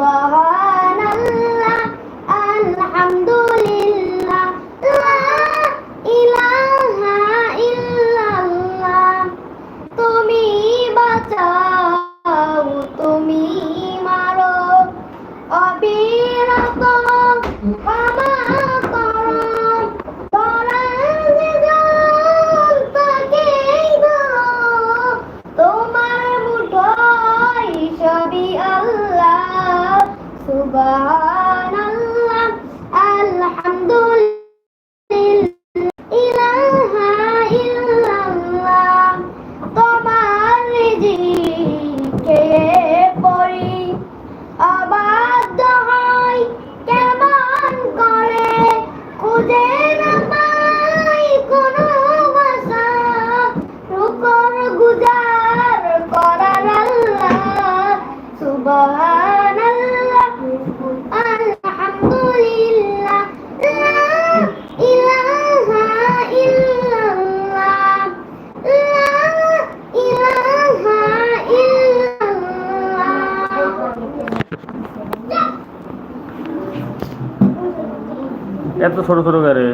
সুবহানাল্লাহ সুবহানাল্লাহ, আলহামদুলিল্লাহ ইলাহা ইল্লাল্লাহ তোমার রিজিকে পড়ি। অবাধ্য হয় কেমন করে, খুঁজে না পাই কোনো ভাষা রুকর গুজার করার আল্লাহ, সুবহানাল্লাহ। এত ছোট ছোট করে।